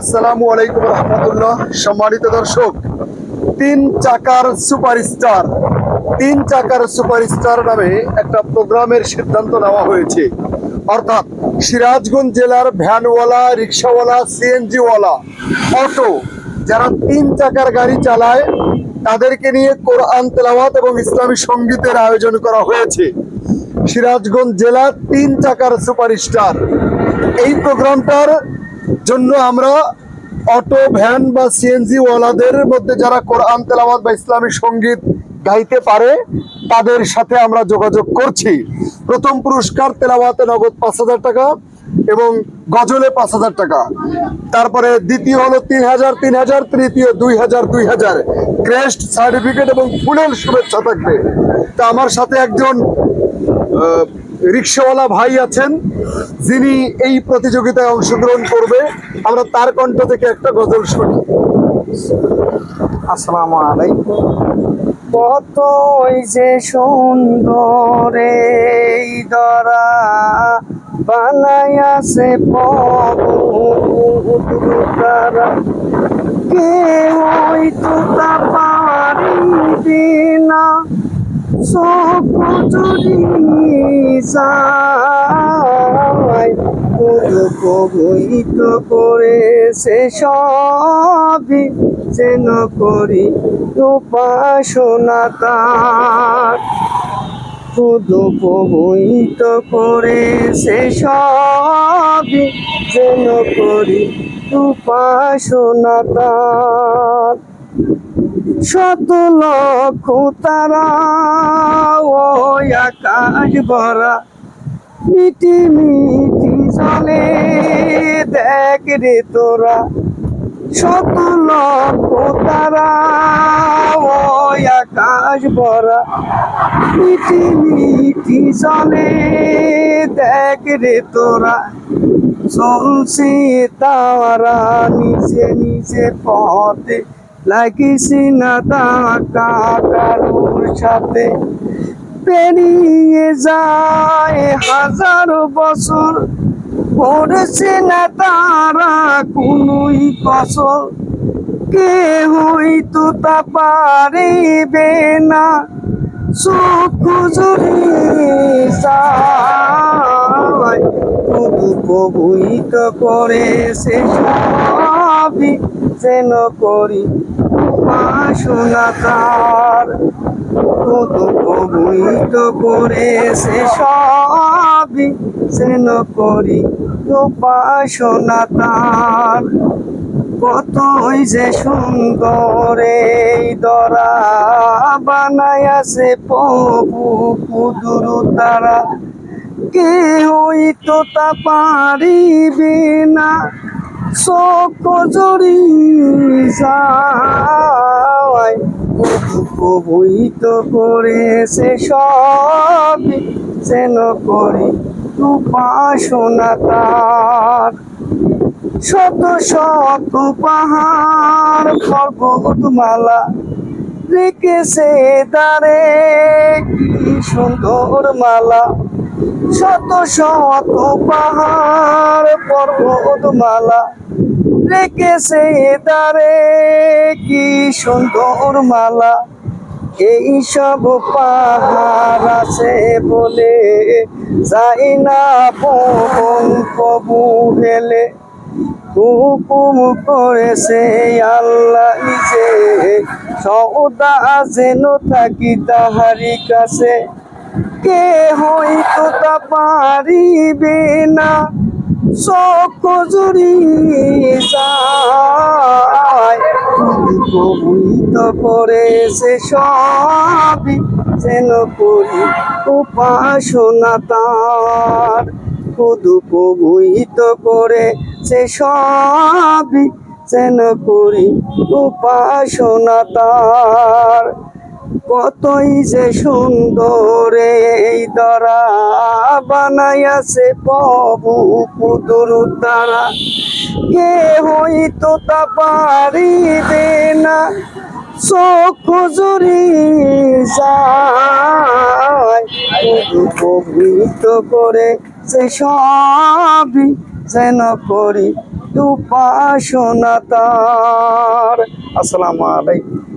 আসসালামু আলাইকুম রহমতুল্লাহ। সম্মানিত দর্শক, তিন চাকার সুপারস্টার, তিন চাকার সুপারস্টার নামে একটা প্রোগ্রামের সিদ্ধান্ত নেওয়া হয়েছে। অর্থাৎ সিরাজগঞ্জ জেলার ভ্যানওয়ালা, রিক্সাওয়ালা, সিএনজিওয়ালা, অটো, যারা তিন চাকার গাড়ি চালায়, তাদেরকে নিয়ে কোরআন তেলাওয়াত এবং ইসলামী সঙ্গীতের আয়োজন করা হয়েছে। সিরাজগঞ্জ জেলা তিন চাকার সুপারস্টার। এই প্রোগ্রামটার জন্য আমরা অটো, ভ্যান বা সিএনজি ওয়ালাদের মধ্যে যারা কোরআন, তেলাওয়াত বা ইসলামী সংগীত গাইতে পারে, তাদের সাথে আমরা যোগাযোগ করছি। প্রথম পুরস্কার তেলাওয়াতে নগদ পাঁচ হাজার টাকা এবং গজলে পাঁচ হাজার টাকা। তারপরে দ্বিতীয় হলো তিন হাজার তিন হাজার, তৃতীয় দুই হাজার দুই হাজার। ক্রেস্ট, সার্টিফিকেট এবং ফুলের শুভেচ্ছা থাকবে। তা আমার সাথে একজন রিক্সাওয়ালা ভাই আছেন, যিনি এই প্রতিযোগিতায় অংশগ্রহণ করবে। আমরা তার কণ্ঠ থেকে একটা গজল শুনি। আসসালামু আলাইকুম। কত ওই যে সুন্দর এই দরা বানাইয়াছে পবুতারা কে ওই তো তা পারিবি না যায়। কবিত করেছে সবই যেন করি উপাসনা তার। শুধু প্রবহিত করেছে সবই যেন করি উপাসনা তার। শত লক্ষ তারা, ও আকাশ ভরা, মিটি মিটি চলে দেখ রে তোরা। শত লক্ষ তারা আকাশ ভরা, মিটি মিটি চলে দেখ রে তোরা। চলছে তারা নিচে নিচে পথে লাগিস না তাকা কারোর সাথে। পেরিয়ে যায় হাজার বছর করেছে না তারা কোনই কসল কে হইতো তা পারিবে না, চোখ জুড়ে যায়। শুধু প্রভুইত করে সে সবই যেন করি উপাসনা তার। প্রভুইত করে সে সবই, যেন করি উপাসনা তার। কতই যে সুন্দর এই দরা বানাইয়াছে প্রভু কুদুর তারা। কে হইতো তা পারিবে না। চোখ জড়ি যায় করেছে সবই যেন করি উপাসনা তার। শত শত পাহাড় পর্বত মালা রেখেছে দারে কি সুন্দর মালা। শত শত পাহাড়, পর্বত, মালা রেখেছে দারে কি সুন্দর মালা, এই সব পাহাড় আছে বলে যাই না পবন কবু হেলে হুকুম করেছে আল্লাহ নিজে। সৌদা যেন থাকি তাহারি কাছে। কে হইতো তা পারিবে না, চোখ জুড়ি যায়। কবিত করেছে সবই যেন করি উপাসনা তার। শুধু প্রভুইত করে সে সবই যেন করি উপাসনা তার। কতই যে সুন্দর এই দরা বানাইয়াছে প্রভু পুতুর তারা কে হইতো তা পারিবে না, চোখ জুড়ি যায়। উপকৃত করে সে সবই যেন করি উপাসনা তার। আসসালামু আলাইকুম।